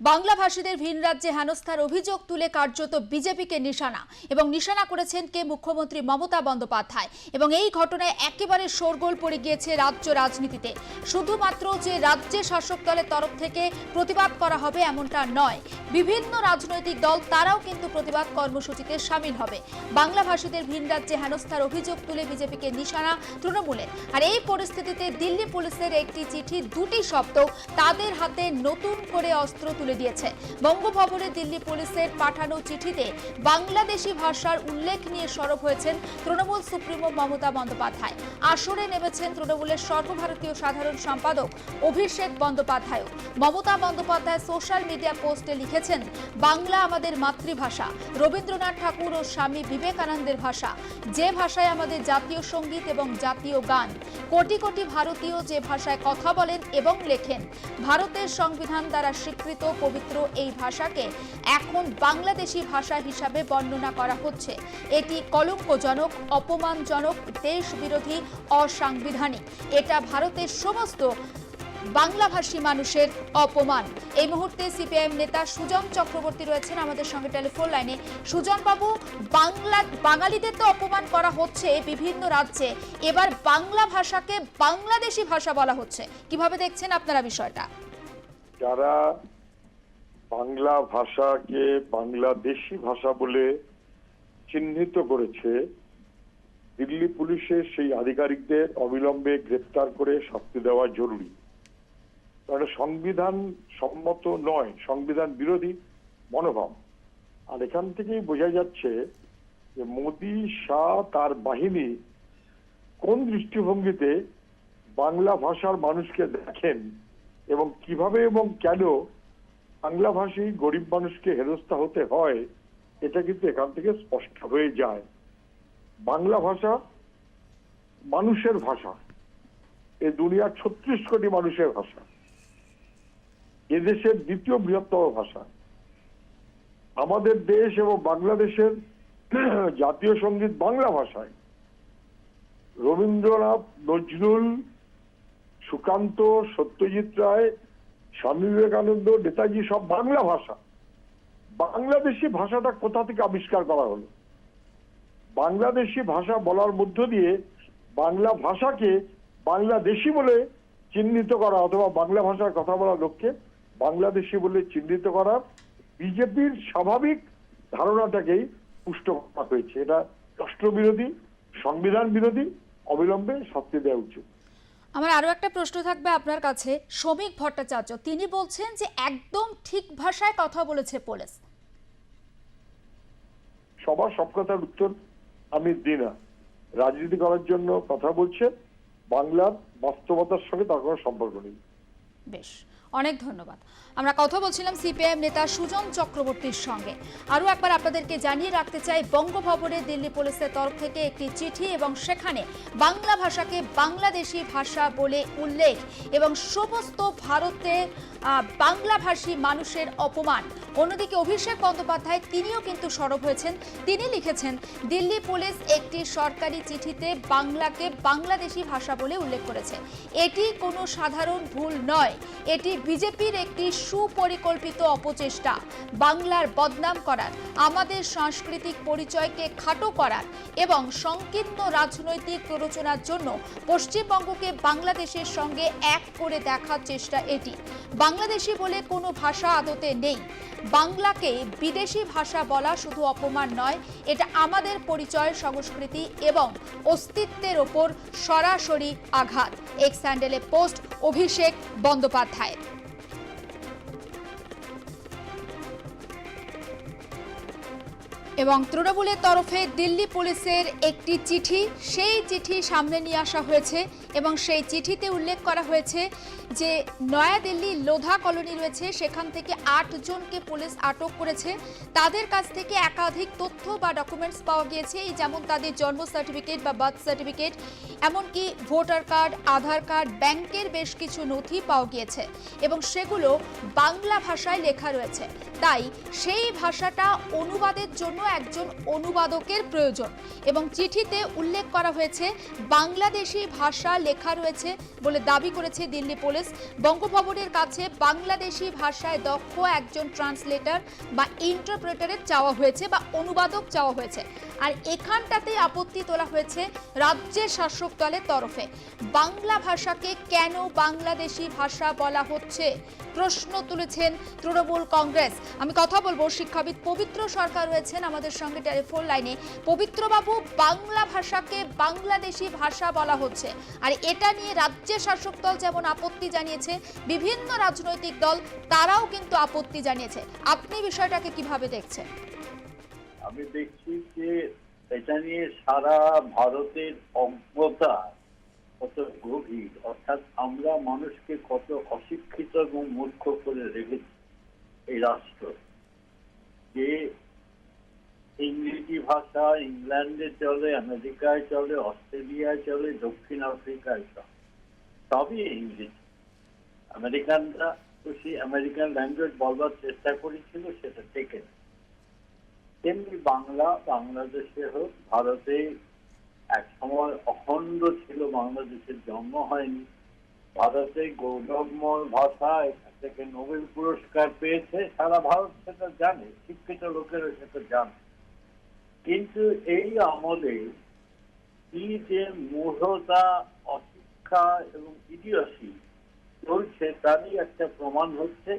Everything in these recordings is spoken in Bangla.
বাংলাভাষীদের ভিন রাজ্যে হেনস্থার অভিযোগ তুলে কার্যত বিজেপিকে নিশানা এবং নিশানা করেছেন কে মুখ্যমন্ত্রী মমতা বন্দ্যোপাধ্যায়। এবং এই ঘটনায় একেবারে শোরগোল পড়ে গিয়েছে রাজ্য রাজনীতিতে। শুধুমাত্র যে রাজ্যে শাসক দলের তরফ থেকে প্রতিবাদ করা হবে এমনটা নয়, বিভিন্ন রাজনৈতিক দল তারাও কিন্তু প্রতিবাদ কর্মসূচিতে সামিল হবে। বাংলাভাষীদের ভিন রাজ্যে হেনস্থার অভিযোগ তুলে বিজেপিকে নিশানা তৃণমূলের। আর এই পরিস্থিতিতে দিল্লি পুলিশের একটি চিঠি, দুটি শব্দ তাদের হাতে নতুন করে অস্ত্র তুলে দিয়েছে। বঙ্গভবনে দিল্লি পুলিশের পাঠানো চিঠিতে বাংলাদেশি ভাষার উল্লেখ নিয়ে সরব হয়েছেন তৃণমূল সুপ্রিমো মমতা বন্দ্যোপাধ্যায়। আসরে নেমেছেন তৃণমূলের সর্বভারতীয় সাধারণ সম্পাদক অভিষেক বন্দ্যোপাধ্যায় মমতা বন্দ্যোপাধ্যায় সোশ্যাল মিডিয়া পোস্টে লিখেছেন, বাংলা আমাদের মাতৃভাষা, রবীন্দ্রনাথ ঠাকুর ও স্বামী বিবেকানন্দের ভাষা, যে ভাষায় আমাদের জাতীয় সংগীত এবং জাতীয় গান, কোটি কোটি ভারতীয় যে ভাষায় কথা বলেন এবং লেখেন, ভারতের সংবিধান দ্বারা স্বীকৃত পবিত্র এই ভাষাকে এখন বাংলাদেশি ভাষা হিসাবে বর্ণনা করা হচ্ছে। এটি কলঙ্কজনক, অপমানজনক দেশ বিরোধী অসাংবিধানিক। এটা ভারতের সমস্ত বাংলাভাষী মানুষের অপমান। এই মুহূর্তে সিপিআইএম নেতা সুজন চক্রবর্তী রয়েছেন আমাদের সঙ্গে টেলিফোন লাইনে। সুজন বাবু বাংলা, বাঙালিদের তো অপমান করা হচ্ছে বিভিন্ন রাজ্যে। এবার বাংলা ভাষাকে বাংলাদেশি ভাষা বলা হচ্ছে। কীভাবে দেখছেন আপনারা বিষয়টা? যারা বাংলা ভাষাকে বাংলাদেশি ভাষা বলে চিহ্নিত করেছে, দিল্লি পুলিশের সেই আধিকারিকদের অবিলম্বে গ্রেপ্তার করে শাস্তি দেওয়া জরুরি। কারণ সংবিধান সম্মত নয়, সংবিধান বিরোধী মনোভাব। আর এখান থেকেই বোঝা যাচ্ছে যে মোদি শাহ তার বাহিনী কোন দৃষ্টিভঙ্গিতে বাংলা ভাষার মানুষকে দেখেন এবং কীভাবে এবং কেন বাংলা ভাষী গরিব মানুষকে হেনস্থা হতে হয়, এটা কিন্তু এখান থেকে স্পষ্ট হয়ে যায়। বাংলা ভাষা মানুষের ভাষা। এ দুনিয়ার ছত্রিশ কোটি মানুষের ভাষা। এদেশের দ্বিতীয় বৃহত্তম ভাষা। আমাদের দেশ এবং বাংলাদেশের জাতীয় সংগীত বাংলা ভাষায়। রবীন্দ্রনাথ, নজরুল, সুকান্ত, সত্যজিৎ রায় স্বামী বিবেকানন্দ, নেতাজি, সব বাংলা ভাষা। বাংলাদেশি ভাষাটা কোথা থেকে আবিষ্কার করা হলো? বাংলাদেশি ভাষা বলার মধ্য দিয়ে বাংলা ভাষাকে বাংলাদেশি বলে চিহ্নিত করা অথবা বাংলা ভাষার কথা বলার লক্ষ্যে বাংলাদেশি বলে চিহ্নিত করার বিজেপির স্বাভাবিক ধারণাটাকেই পুষ্ট করা হয়েছে। এটা রাষ্ট্রবিরোধী, সংবিধান বিরোধী, অবিলম্বে শাস্তি দেওয়া উচিত। আমার আরও একটা প্রশ্ন থাকবে আপনার কাছে। শ্রমিক ভট্টাচার্য তিনি বলছেন যে একদম ঠিক ভাষায় কথা বলেছে পুলিশ। সবার সব কথার উত্তর আমি দিই না। রাজনীতি করার জন্য কথা বলছে বাংলার বাস্তবতার সঙ্গে তার কোনো সম্পর্ক নেই। বেশ। অনেক ধন্যবাদ। আমরা কথা বলছিলাম সিপিএম নেতা সুজন চক্রবর্তীর সঙ্গে। আরও একবার আপনাদেরকে জানিয়ে রাখতে চাই বঙ্গভবনে দিল্লি পুলিশের তরফ থেকে একটি চিঠি এবং সেখানে বাংলা ভাষাকে বাংলাদেশি ভাষা বলে উল্লেখ এবং সমস্ত ভারতে আহ, বাংলাভাষী মানুষের অপমান। অন্যদিকে অভিষেক বন্দ্যোপাধ্যায় তিনিও কিন্তু সরব হয়েছেন। তিনি লিখেছেন, দিল্লি পুলিশ একটি সরকারি চিঠিতে বাংলাকে বাংলাদেশি ভাষা বলে উল্লেখ করেছে। এটি কোনো সাধারণ ভুল নয়। এটি বিজেপির একটি সুপরিকল্পিত অপচেষ্টা। বাংলার বদনাম করার, আমাদের সাংস্কৃতিক পরিচয়কে খাটো করার এবং সংকীর্ণ রাজনৈতিক প্ররোচনার জন্য পশ্চিমবঙ্গকে বাংলাদেশের সঙ্গে এক করে দেখার চেষ্টা এটি। বাংলাদেশি বলে কোনো ভাষা আদতে নেই। বাংলাকে বিদেশি ভাষা বলা শুধু অপমান নয়, এটা আমাদের পরিচয়, সংস্কৃতি এবং অস্তিত্বের ওপর সরাসরি আঘাত। এক্স স্যান্ডেলে পোস্ট অভিষেক বন্দ্যোপাধ্যায়। এবং তৃণমূলের তরফে দিল্লি পুলিশের একটি চিঠি, সেই চিঠি সামনে নিয়ে আসা হয়েছে। এবং সেই চিঠিতে উল্লেখ করা হয়েছে যে নয়াদিল্লি লোধা কলোনি রয়েছে, সেখান থেকে আট জনকে পুলিশ আটক করেছে। তাদের কাছ থেকে একাধিক তথ্য বা ডকুমেন্টস পাওয়া গিয়েছে। এই যেমন তাদের জন্ম সার্টিফিকেট বা বার্থ সার্টিফিকেট এমনকি ভোটার কার্ড আধার কার্ড ব্যাংকের বেশ কিছু নথি পাওয়া গিয়েছে এবং সেগুলো বাংলা ভাষায় লেখা রয়েছে। তাই সেই ভাষাটা অনুবাদের জন্য একজন অনুবাদকের প্রয়োজন এবং চিঠিতে উল্লেখ করা হয়েছে, বাংলাদেশি ভাষা লেখা রয়েছে বলে দাবি করেছে দিল্লি পুলিশ। বঙ্গভবনের কাছে বাংলাদেশি ভাষায় দক্ষ একজন ট্রান্সলেটর বা ইন্টারপ্রেটারের চাওয়া হয়েছে বা অনুবাদক চাওয়া হয়েছে। আর এখানটাতেই আপত্তি তোলা হয়েছে রাজ্যের শাসক দলের তরফে। বাংলা ভাষাকে কেন বাংলাদেশি ভাষা বলা হচ্ছে? প্রশ্ন তুলেছেন তৃণমূল কংগ্রেস। আমি কথা বলব, শিক্ষাবিদ পবিত্র সরকার রয়েছেন আমাদের সঙ্গে টেলিফোন লাইনে। পবিত্রবাবু, বাংলা ভাষাকে বাংলাদেশি ভাষা বলা হচ্ছে। আর এটা নিয়ে রাজ্যের শাসক দল যেমন আপত্তি জানিয়েছে, বিভিন্ন রাজনৈতিক দল তারাও কিন্তু আপত্তি জানিয়েছে। আপনি বিষয়টাকে কীভাবে দেখছেন? আমি দেখছি যে এটা নিয়ে সারা ভারতের অজ্ঞতা কত গভীর। অর্থাৎ আমরা মানুষকে কত অশিক্ষিত এবং মূর্খ করে রেখেছি এই রাষ্ট্র। যে ইংরেজি ভাষা, ইংল্যান্ডে চলে, আমেরিকায় চলে, অস্ট্রেলিয়ায় চলে, দক্ষিণ আফ্রিকায় চলে, সবই ইংরেজি। আমেরিকানরা তো সেই আমেরিকান ল্যাঙ্গুয়েজ বলবার চেষ্টা করেছিল, সেটা থেকে তেমনি বাংলা, বাংলাদেশে হোক, ভারতে এক সময় অখণ্ড ছিল বাংলাদেশের জন্ম হয়নি। ভারতে গৌরবময় ভাষা, এখান থেকে নোবেল পুরস্কার পেয়েছে, সারা ভারত সেটা জানে, শিক্ষিত লোকেরা সেটা জানে। কিন্তু এই আমলে কি যে মূঢ়তা, অশিক্ষা এবং ইতিহাসী চলছে তারই একটা প্রমাণ হচ্ছে।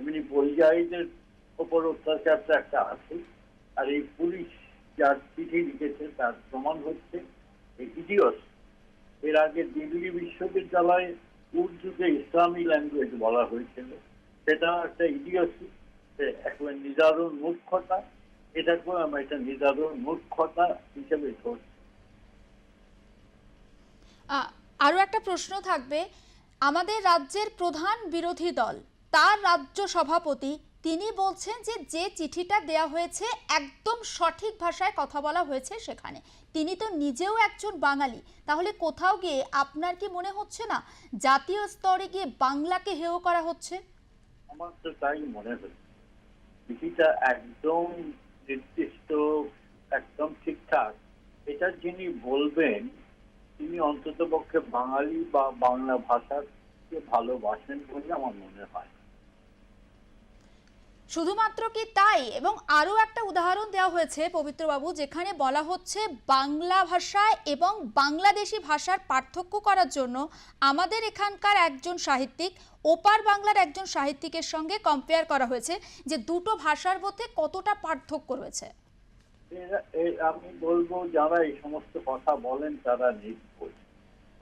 এমনি পরিযায়ীদের ওপর অত্যাচারটা একটা আছে আর এই পুলিশ যার চিঠি লিখেছে, তার প্রমাণ হচ্ছে ইডিয়স এর আগে দিল্লি বিশ্ববিদ্যালয়ে উর্দুকে ইসলামী ল্যাঙ্গুয়েজ বলা হয়েছিল। সেটা একটা ইডিয়সি একেবারে নিদারুণ মূর্খতা। এটাকেও আমরা একটা নিদারুণ মূর্খতা হিসেবে ধরছি। আরও একটা প্রশ্ন থাকবে। আমাদের রাজ্যের প্রধান বিরোধী দল তার রাজ্য সভাপতি তিনি বলছেন যে যে চিঠিটা দেয়া হয়েছে একদম সঠিক ভাষায় কথা বলা হয়েছে সেখানে। তিনি তো নিজেও একজন বাঙালি। তাহলে কোথাও গিয়ে আপনার কি মনে হচ্ছে না জাতীয় স্তরে গিয়ে বাংলাকে হেয় করা হচ্ছে? আমার তো তাই মনে হচ্ছে। চিঠিটা একদম নির্দিষ্ট একদম ঠিকঠাক। এটা যিনি বলবেন, তিনি অন্তত পক্ষে বাঙালি বা বাংলা ভাষাকে ভালোবাসেন বলে আমার মনে হয়। শুধুমাত্র কি তাই? এবং আরও একটা উদাহরণ দেওয়া হয়েছে পবিত্রবাবু, যেখানে বলা হচ্ছে বাংলা ভাষা এবং বাংলাদেশি ভাষার পার্থক্য করার জন্য আমাদের এখানকার একজন সাহিত্যিক, ওপার বাংলার একজন সাহিত্যিকের সঙ্গে কম্পেয়ার করা হয়েছে যে দুটো ভাষার মধ্যে কতটা পার্থক্য রয়েছে। আমি বলব যারা এই সমস্ত কথা বলেন তারা নির্ভুল।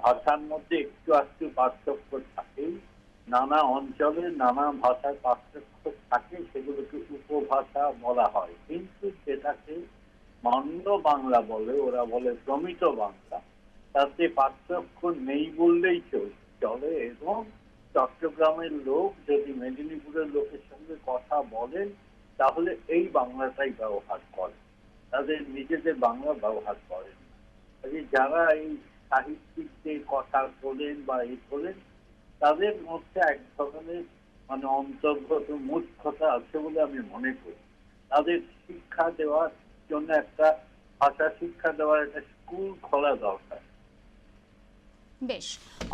ভাষার মধ্যে একটু একটু পার্থক্য থাকেই। নানা অঞ্চলে নানা ভাষার পার্থক্য থাকে, সেগুলোকে উপভাষা বলা হয়। কিন্তু সেটাকে মান্য বাংলা বলে, ওরা বলে প্রমিত বাংলা। তাতে পার্থক্য নেই বললেই চলে এবং চট্টগ্রামের লোক যদি মেদিনীপুরের লোকের সঙ্গে কথা বলেন তাহলে এই বাংলাটাই ব্যবহার করে। তাদের নিজেদের বাংলা ব্যবহার করেন কাজে যারা এই সাহিত্যিকদের কথা বলেন বা এই তোলেন তাদের মধ্যে এক ধরনের মানে অন্তর্গত মূর্খতা আছে বলে আমি মনে করি। তাদের শিক্ষা দেওয়ার জন্য একটা ভাষা শিক্ষা দেওয়ার একটা স্কুল খোলা দরকার। বেশ,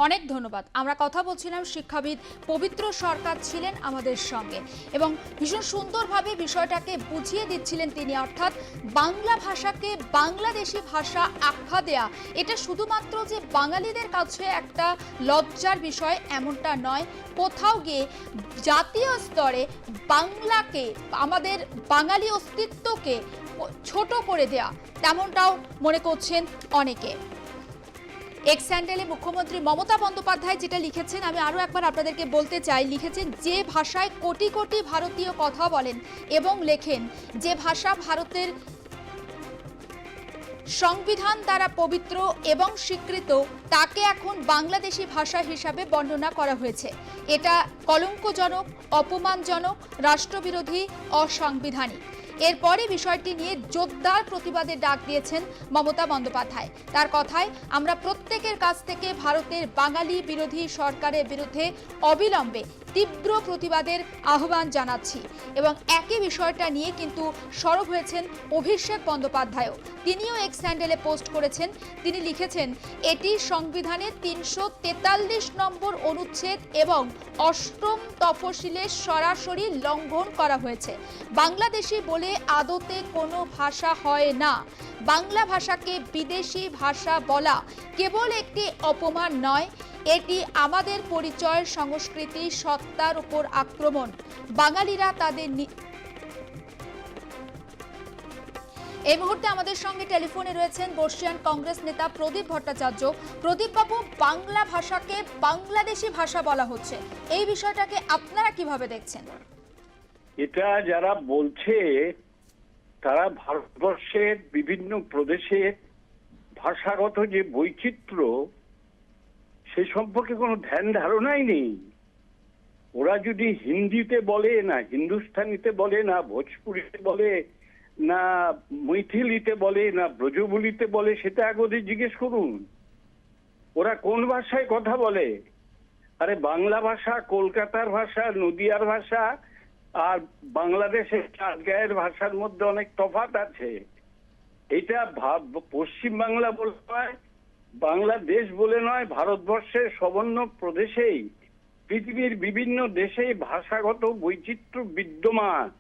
অনেক ধন্যবাদ। আমরা কথা বলছিলাম শিক্ষাবিদ পবিত্র সরকার ছিলেন আমাদের সঙ্গে এবং ভীষণ সুন্দরভাবে বিষয়টাকে বুঝিয়ে দিচ্ছিলেন তিনি, অর্থাৎ বাংলা ভাষাকে বাংলাদেশি ভাষা আখ্যা দেয়া। এটা শুধুমাত্র যে বাঙালিদের কাছে একটা লজ্জার বিষয় এমনটা নয়, কোথাও গিয়ে জাতীয় স্তরে বাংলাকে, আমাদের বাঙালি অস্তিত্বকে ছোট করে দেয়া, তেমনটাও মনে করছেন অনেকে। এক্স স্যান্ডেলে মুখ্যমন্ত্রী মমতা বন্দ্যোপাধ্যায় যেটা লিখেছেন, আমি আরও একবার আপনাদেরকে বলতে চাই, লিখেছেন, যে ভাষায় কোটি কোটি ভারতীয় কথা বলেন এবং লেখেন, যে ভাষা ভারতের সংবিধান দ্বারা পবিত্র এবং স্বীকৃত, তাকে এখন বাংলাদেশি ভাষা হিসাবে বর্ণনা করা হয়েছে। এটা কলঙ্কজনক, অপমানজনক, রাষ্ট্রবিরোধী, অসাংবিধানিক। এরপরে বিষয়টি নিয়ে জোরদার প্রতিবাদের ডাক দিয়েছেন মমতা বন্দ্যোপাধ্যায়। তার কথায়, আমরা প্রত্যেকের কাছ থেকে ভারতের বাঙালি বিরোধী সরকারের বিরুদ্ধে অবিলম্বে তীব্র প্রতিবাদের আহ্বান জানাচ্ছি এবং একই বিষয়টা নিয়ে কিন্তু সরব হয়েছেন অভিষেক বন্দ্যোপাধ্যায়ও। তিনিও এক স্যান্ডেলে পোস্ট করেছেন। তিনি লিখেছেন, এটি সংবিধানের তিনশো তেতাল্লিশ নম্বর অনুচ্ছেদ এবং অষ্টম তফসিলের সরাসরি লঙ্ঘন করা হয়েছে। বাংলাদেশি বলে আদতে কোনো ভাষা হয় না। বাংলা ভাষাকে বিদেশি ভাষা বলা কেবল একটি অপমান নয় এটি আমাদের পরিচয় সংস্কৃতি, সত্তার উপর আক্রমণ। বাঙালিরা তাদের এই মুহূর্তে আমাদের সঙ্গে টেলিফোনে রয়েছেন বর্ষিয়ান কংগ্রেস নেতা প্রদীপ ভট্টাচার্য। প্রদীপ বাবু বাংলা ভাষাকে বাংলাদেশি ভাষা বলা হচ্ছে। এই বিষয়টাকে আপনারা কীভাবে দেখছেন? এটা যারা বলছে, তারা ভারতবর্ষের বিভিন্ন প্রদেশের ভাষাগত যে বৈচিত্র্য সে সম্পর্কে কোনো ধ্যান ধারণাই নেই। ওরা যদি হিন্দিতে বলে না, হিন্দুস্তানিতে বলে না, ভোজপুরিতে বলে না, মৈথিলিতে বলে না, ব্রজবুলিতে বলে, সেটা আগে জিজ্ঞেস করুন। ওরা কোন ভাষায় কথা বলে? আরে বাংলা ভাষা, কলকাতার ভাষা, নদিয়ার ভাষা, আর বাংলাদেশের চাটগাঁয়ের ভাষার মধ্যে অনেক তফাৎ আছে। এটা পশ্চিম বাংলা বলে নয় বাংলাদেশ বলে নয়, ভারতবর্ষের সবর্ণ প্রদেশেই, পৃথিবীর বিভিন্ন দেশেই ভাষাগত বৈচিত্র্য বিদ্যমান।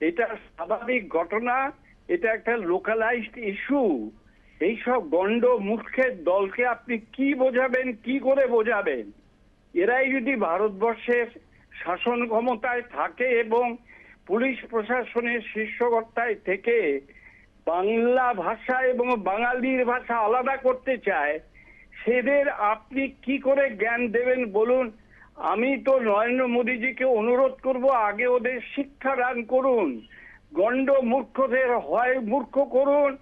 এটা স্বাভাবিক ঘটনা, এটা একটা লোকালাইজড ইস্যু এইসব গন্ড মূর্খের দলকে আপনি কি বোঝাবেন, কি করে বোঝাবেন? এরাই যদি ভারতবর্ষের শাসন ক্ষমতায় থাকে এবং পুলিশ প্রশাসনের শীর্ষকর্তায় থেকে বাংলা ভাষা এবং বাঙালির ভাষা আলাদা করতে চায়, সেদের আপনি কি করে জ্ঞান দেবেন বলুন? আমি তো নরেন্দ্র মোদীজিকে অনুরোধ করব, আগে ওদের শিক্ষা দান করুন, গণ্ড মূর্খদের হয় মূর্খ করুন,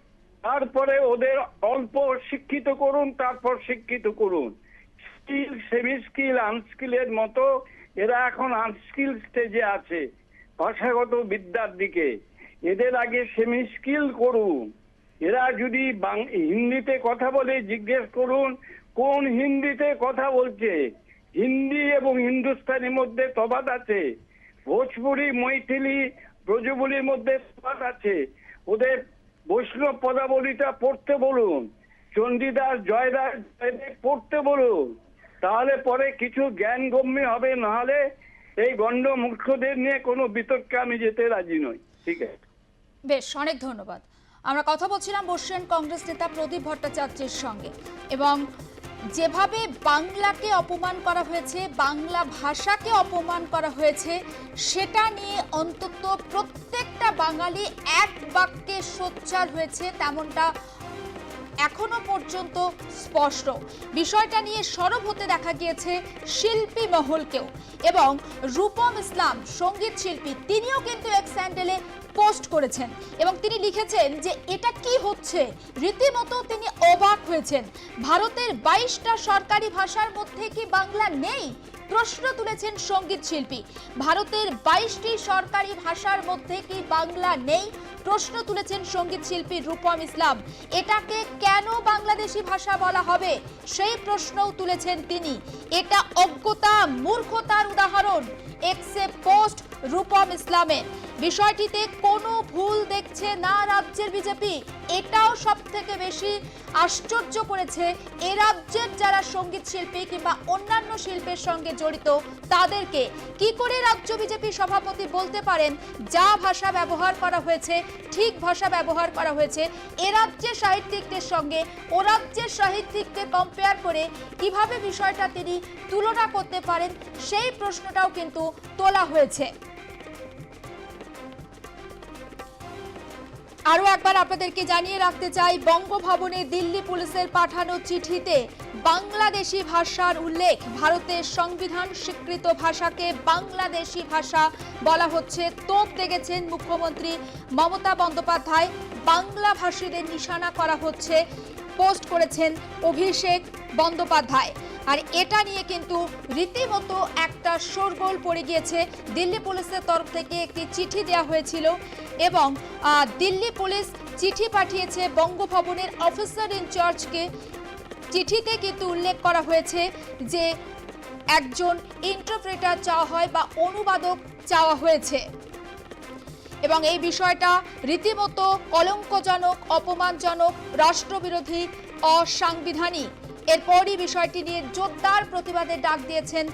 তারপরে ওদের অল্প শিক্ষিত করুন, তারপর শিক্ষিত করুন। স্কিল সেমি স্কিল আনস্কিলের মতো এরা এখন আনস্কিল স্টেজে আছে, ভাষাগত বিদ্যার দিকে। এদের আগে সেমি স্কিল করুন। এরা যদি হিন্দিতে কথা বলে, জিজ্ঞেস করুন, কোন হিন্দিতে কথা বলছে? হিন্দি এবং হিন্দুস্তানির মধ্যে তফাৎ আছে। ভোজপুরি, মৈথিলি, ব্রজবুলির মধ্যে তফাৎ আছে। ওদের বৈষ্ণব পদাবলীটা পড়তে বলুন। চণ্ডীদাস, জয়দাস, জয়দেব পড়তে বলুন। তাহলে পরে কিছু জ্ঞান গম্য হবে নাহলে এই গণ্ড মূর্খদের নিয়ে কোনো বিতর্কে আমি যেতে রাজি নই। ঠিক আছে। বেশ, অনেক ধন্যবাদ। আমরা কথা বলছিলাম বর্ষিয়ান কংগ্রেস নেতা প্রদীপ ভট্টাচার্যের সঙ্গে এবং যেভাবে বাংলাকে অপমান করা হয়েছে, বাংলা ভাষাকে অপমান করা হয়েছে, সেটা নিয়ে অন্তত প্রত্যেকটা বাঙালি এক বাক্যে সোচ্চার হয়েছে তেমনটা এখনও পর্যন্ত স্পষ্ট। বিষয়টা নিয়ে সরব হতে দেখা গিয়েছে শিল্পী মহলকেও। এবং রূপম ইসলাম, সংগীত শিল্পী, তিনিও কিন্তু এক স্যান্ডেলে পোস্ট করেছেন। এবং তিনি লিখেছেন যে, এটা কি হচ্ছে? রীতিমতো তিনি অবাক হয়েছেন। ভারতের বাইশটা সরকারি ভাষার মধ্যে কি বাংলা নেই? প্রশ্ন তুলেছেন সংগীত শিল্পী। ভারতের বাইশটি সরকারি ভাষার মধ্যে কি বাংলা নেই? প্রশ্ন তুলেছেন সংগীত শিল্পী রূপম ইসলাম। এটাকে কেন বাংলাদেশি ভাষা বলা হবে? সেই প্রশ্নও তুলেছেন তিনি। এটা অজ্ঞতা, মূর্খতার উদাহরণ। এক্সে পোস্ট রূপম ইসলামের। বিষয়টিতে কোনো ভুল দেখছে না রাজ্যের বিজেপি। এটাও সব থেকে বেশি আশ্চর্য করেছে এ রাজ্যের যারা সংগীত শিল্পী কিংবা অন্যান্য শিল্পের সঙ্গে জড়িত, তাদেরকে কি করে রাজ্য বিজেপি সভাপতি বলতে পারেন যা ভাষা ব্যবহার করা হয়েছে, ঠিক ভাষা ব্যবহার করা হয়েছে, এ রাজ্যের সাহিত্যিকদের সঙ্গে, ও রাজ্যের সাহিত্যিকদের কম্পেয়ার করে কীভাবে বিষয়টা তিনি তুলনা করতে পারেন, সেই প্রশ্নটাও কিন্তু তোলা হয়েছে। আরও একবার আপনাদেরকে জানিয়ে রাখতে চাই, বঙ্গভবনে দিল্লি পুলিশের পাঠানো চিঠিতে বাংলাদেশি ভাষার উল্লেখ। ভারতের সংবিধান স্বীকৃত ভাষাকে বাংলাদেশি ভাষা বলা হচ্ছে। তোপ দেখেছেন মুখ্যমন্ত্রী মমতা বন্দ্যোপাধ্যায়। বাংলা ভাষীদের নিশানা করা হচ্ছে, পোস্ট করেছেন অভিষেক বন্দ্যোপাধ্যায়। আর এটা নিয়ে কিন্তু রীতিমতো একটা শোরগোল পড়ে গিয়েছে। দিল্লি পুলিশের তরফ থেকে একটি চিঠি দেওয়া হয়েছিল এবং দিল্লি পুলিশ চিঠি পাঠিয়েছে বঙ্গভবনের অফিসার ইনচার্জকে। চিঠিতে কিন্তু উল্লেখ করা হয়েছে যে, একজন ইন্টারপ্রেটার চাওয়া হয় বা অনুবাদক চাওয়া হয়েছে। এবং এই বিষয়টা রীতিমতো কলঙ্কজনক, অপমানজনক, রাষ্ট্রবিরোধী, অসাংবিধানিক। এরপরই বিষয়টি নিয়ে জোরদার প্রতিবাদের ডাক দিয়েছেন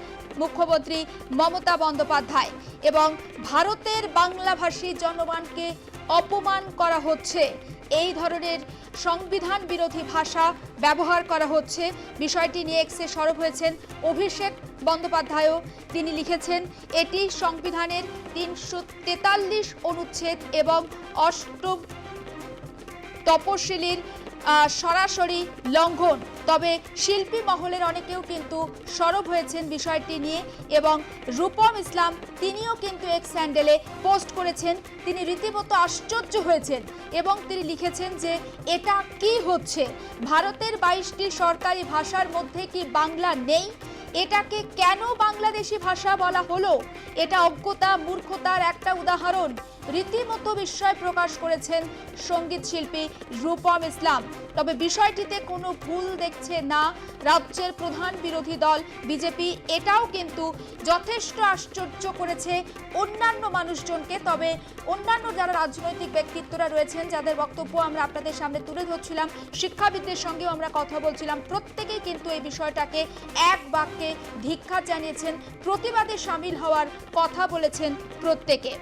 মুখ্যমন্ত্রী মমতা বন্দ্যোপাধ্যায়। এবং ভারতের বাংলাভাষী জনগণকে অপমান করা হচ্ছে। এই ধরনের সংবিধান বিরোধী ভাষা ব্যবহার করা হচ্ছে। বিষয়টি নিয়ে এক্সে সরব হয়েছেন অভিষেক বন্দ্যোপাধ্যায়ও। তিনি লিখেছেন, এটি সংবিধানের তিনশো তেতাল্লিশ অনুচ্ছেদ এবং অষ্টম তপশিলির সরাসরি লঙ্ঘন। তবে শিল্পী মহলের অনেকেও কিন্তু সরব হয়েছেন বিষয়টি নিয়ে এবং রূপম ইসলাম তিনিও কিন্তু এক্স স্যান্ডেলে পোস্ট করেছেন। তিনি রীতিমতো আশ্চর্য হয়েছেন এবং তিনি লিখেছেন যে, এটা কি হচ্ছে? ভারতের বাইশটি সরকারি ভাষার মধ্যে কি বাংলা নেই? এটাকে কেন বাংলাদেশি ভাষা বলা হলো? এটা অজ্ঞতা, মূর্খতার একটা উদাহরণ। রীতিমতো বিস্ময় প্রকাশ করেছেন সংগীত শিল্পী রূপম ইসলাম। তবে বিষয়টিতে কোনো ভুল দেখছে না রাজ্যের প্রধান বিরোধী দল বিজেপি। এটাও কিন্তু যথেষ্ট আশ্চর্য করেছে অন্যান্য মানুষজনকে। তবে অন্যান্য যারা রাজনৈতিক ব্যক্তিত্বরা রয়েছেন, যাদের বক্তব্য আমরা আপনাদের সামনে তুলে ধরছিলাম, শিক্ষাবিদদের সঙ্গেও আমরা কথা বলছিলাম। প্রত্যেকেই কিন্তু এই বিষয়টাকে এক বাক্যে ধিক্ষার জানিয়েছেন, প্রতিবাদে সামিল হওয়ার কথা বলেছেন প্রত্যেকে।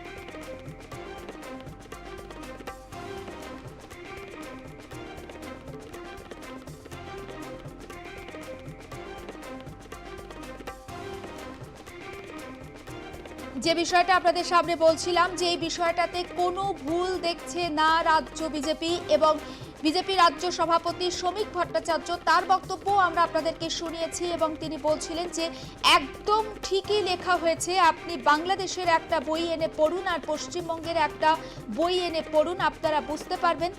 যে বিষয়টা আপনাদের সামনে বলছিলাম, যে এই বিষয়টাতে কোনো ভুল দেখছে না রাজ্য বিজেপি এবং বিজেপি রাজ্য সভাপতি শ্রমিক ভট্টাচার্য, তার বক্তব্য আমরা আপনাদেরকে শুনিয়েছি এবং তিনি বলছিলেন যে একদম ঠিকই লেখা হয়েছে, আপনি বাংলাদেশের একটা বই এনে পড়ুন আর পশ্চিমবঙ্গের একটা বই এনে পড়ুন, আপনারা বুঝতে পারবেন।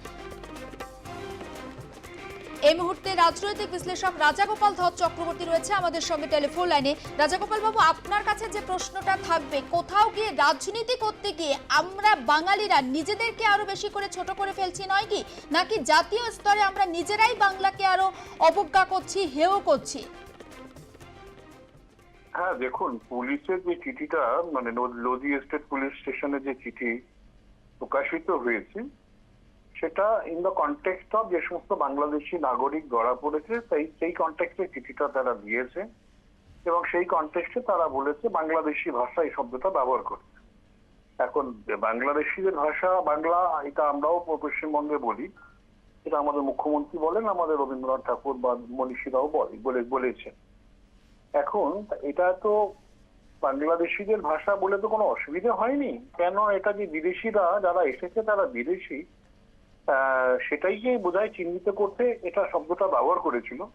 এই মুহূর্তে রাজনৈতিক বিশ্লেষক রাজাগোপাল ধর চক্রবর্তী রয়েছে আমাদের সঙ্গে টেলিফোন লাইনে। রাজাগোপাল বাবু, আপনার কাছে যে প্রশ্নটা থাকবে, কোথাও গিয়ে রাজনীতি করতে গিয়ে আমরা বাঙালিরা নিজেদেরকে আরও বেশি করে ছোট করে ফেলছি নয় কি? নাকি জাতীয় স্তরে আমরা নিজেরাই বাংলাকে আরও অবজ্ঞা করছি, হেয় করছি? হ্যাঁ দেখুন পুলিশের যে চিঠিটা মানে লোধি এস্টেট পুলিশ স্টেশনে যে চিঠি প্রকাশিত হয়েছে সেটা ইন দ্য কনটেক্সট অফ যে সমস্ত বাংলাদেশি নাগরিক ধরা পড়েছে, সেই সেই কনটেক্সটে চিঠিটা তারা দিয়েছে এবং সেই কনটেক্সটে তারা বলেছে বাংলাদেশি ভাষা এই শব্দটা ব্যবহার করছে এখন বাংলাদেশিদের ভাষা, বাংলা, এটা আমরাও পশ্চিমবঙ্গে বলি। এটা আমাদের মুখ্যমন্ত্রী বলেন, আমাদের রবীন্দ্রনাথ ঠাকুর বা মনীষীরাও বলে- বলে, বলেছেন। এখন এটা তো বাংলাদেশিদের ভাষা বলে তো কোনো অসুবিধা হয়নি। কেন এটা যে বিদেশিরা যারা এসেছে, তারা বিদেশি সেটাইকে বোধহয় চিহ্নিত করতে এটা শব্দটা ব্যবহার করেছিল।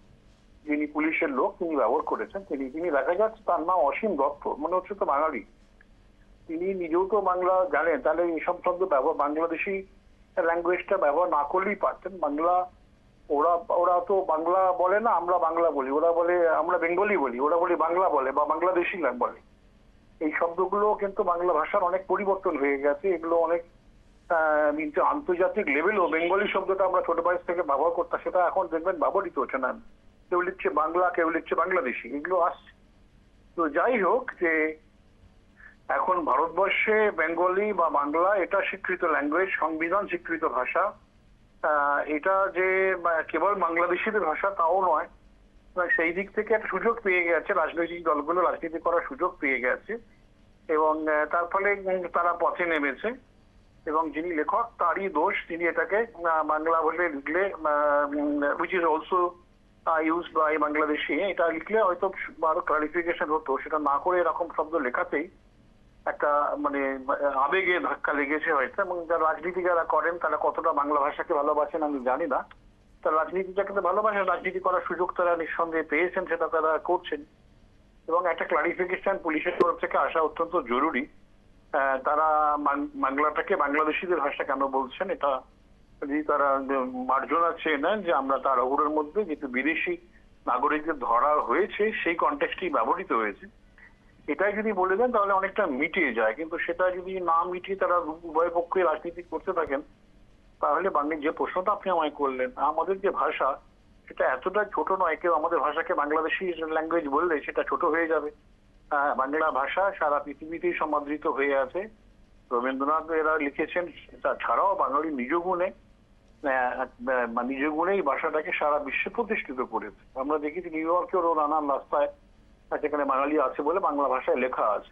যিনি পুলিশের লোক, তিনি ব্যবহার করেছেন। তিনি তিনি দেখা যাচ্ছে তার নাম অসীম দত্ত, মনে হচ্ছে তো বাঙালি। তিনি নিজেও তো বাংলা জানেন, তাহলে এইসব শব্দ ব্যবহার, বাংলাদেশি ল্যাঙ্গুয়েজটা ব্যবহার না করলেই পারতেন। বাংলা, ওরা ওরা তো বাংলা বলে না, আমরা বাংলা বলি। ওরা বলে, আমরা বেঙ্গলি বলি, ওরা বলি বাংলা বলে বা বাংলাদেশি বলে। এই শব্দগুলো কিন্তু বাংলা ভাষার অনেক পরিবর্তন হয়ে গেছে, এগুলো অনেক কিন্তু আন্তর্জাতিক লেভেলও বেঙ্গলি শব্দটা আমরা ছোট বয়স থেকে ব্যবহার করতাম, সেটা এখন দেখবেন ব্যবহৃত হচ্ছে না। কেউ লিখছে বাংলা, কেউ লিখছে বাংলাদেশি, এগুলো আসছে। তো যাই হোক যে, এখন ভারতবর্ষে বেঙ্গলি বা বাংলা, এটা স্বীকৃত ল্যাঙ্গুয়েজ সংবিধান স্বীকৃত ভাষা। এটা যে কেবল বাংলাদেশিদের ভাষা তাও নয় সেই দিক থেকে একটা সুযোগ পেয়ে গেছে, রাজনৈতিক দলগুলো রাজনীতি করার সুযোগ পেয়ে গেছে। এবং তার ফলে তারা পথে নেমেছে। এবং যিনি লেখক, তারই দোষ তিনি এটাকে বাংলা বলে লিখলে which is also use by Bangladeshi. এটা লিখলে হয়তো আরও ক্লারিফিকেশন হতো। সেটা না করে এরকম শব্দ লেখাতেই একটা মানে আবেগে ধাক্কা লেগেছে হয়তো। এবং যারা রাজনীতি যারা করেন, তারা কতটা বাংলা ভাষাকে ভালোবাসেন আমি জানি না। তারা রাজনীতিটাকে তো ভালোবাসেন, রাজনীতি করার সুযোগ তারা নিঃসন্দেহে পেয়েছেন, সেটা তারা করছেন। এবং একটা ক্লারিফিকেশন পুলিশের তরফ থেকে আসা অত্যন্ত জরুরি। তারা বাংলাটাকে বাংলাদেশিদের ভাষা কেন বলছেন? এটা যদি তারা মার্জনা চেয়ে নেন যে আমরা তার অগুরের মধ্যে যেহেতু বিদেশি নাগরিকদের ধরা হয়েছে, সেই কন্টেক্সটি ব্যবহৃত হয়েছে। এটাই যদি বলে দেন, তাহলে অনেকটা মিটিয়ে যায়। কিন্তু সেটা যদি না মিটিয়ে তারা উভয় পক্ষে রাজনীতি করতে থাকেন, তাহলে বাংলার যে প্রশ্নটা আপনি আমায় করলেন, আমাদের যে ভাষা, সেটা এতটা ছোট নয়, কেউ আমাদের ভাষাকে বাংলাদেশি ল্যাঙ্গুয়েজ বললে সেটা ছোট হয়ে যাবে। বাংলা ভাষা সারা পৃথিবীতেই সমাদৃত হয়ে আছে। রবীন্দ্রনাথ এরা লিখেছেন তাছাড়াও বাঙালি নিজ গুণে আহ, আহ, নিজ গুণে এই ভাষাটাকে সারা বিশ্বে প্রতিষ্ঠিত করেছে। আমরা দেখেছি নিউ ইয়র্কেরও নানান রাস্তায় সেখানে বাঙালি আছে বলে বাংলা ভাষায় লেখা আছে।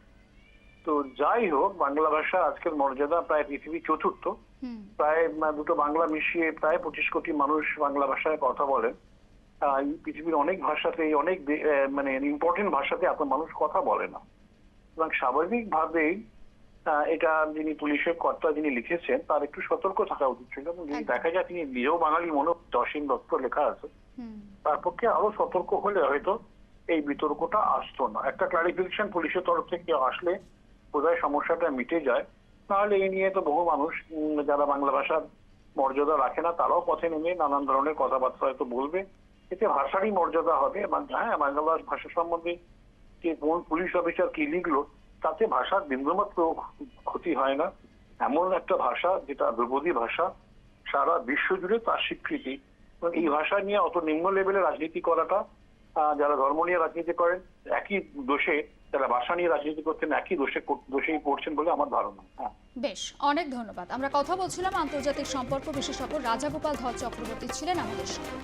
তো যাই হোক বাংলা ভাষা আজকের মর্যাদা প্রায় পৃথিবী চতুর্থ। প্রায় দুটো বাংলা মিশিয়ে প্রায় পঁচিশ কোটি মানুষ বাংলা ভাষায় কথা বলেন। পৃথিবীর অনেক ভাষাতে অনেক মানে ইম্পর্টেন্ট ভাষাতে এত মানুষ কথা বলে না। এবং স্বাভাবিকভাবেই এটা যিনি পুলিশের কর্তা যিনি লিখেছেন তার একটু সতর্ক থাকা উচিত ছিল। এবং যদি দেখা যায় তিনি নিজেও বাঙালি মনে অসীম দত্ত লেখা আছে তার পক্ষে আরও সতর্ক হলে হয়তো এই বিতর্কটা আসতো না। একটা ক্লারিফিকেশন পুলিশের তরফ থেকে আসলে বোধহয় সমস্যাটা মিটে যায়। নাহলে এই নিয়ে তো বহু মানুষ যারা বাংলা ভাষার মর্যাদা রাখে না তারাও পথে নেমে নানান ধরনের কথাবার্তা হয়তো বলবে। এতে ভাষারই মর্যাদা হবে হ্যাঁ বাংলা ভাষা সম্বন্ধে যে কোন পুলিশ অফিসার কি লিখলো, তাতে ভাষার বিন্দুমাত্র ক্ষতি হয় না। এমন একটা ভাষা যেটা ধ্রুপদী ভাষা, সারা বিশ্ব জুড়ে তার স্বীকৃতি। এই ভাষা নিয়ে অত নিম্ন লেভেলে রাজনীতি করাটা যারা ধর্ম নিয়ে রাজনীতি করেন, একই দোষে, যারা ভাষা নিয়ে রাজনীতি করছেন, একই দোষে দোষেই পড়ছেন বলে আমার ধারণা। হ্যাঁ। বেশ, অনেক ধন্যবাদ। আমরা কথা বলছিলাম আন্তর্জাতিক সম্পর্ক বিশেষজ্ঞ রাজাগোপাল ধর চক্রবর্তী ছিলেন আমাদের সঙ্গে।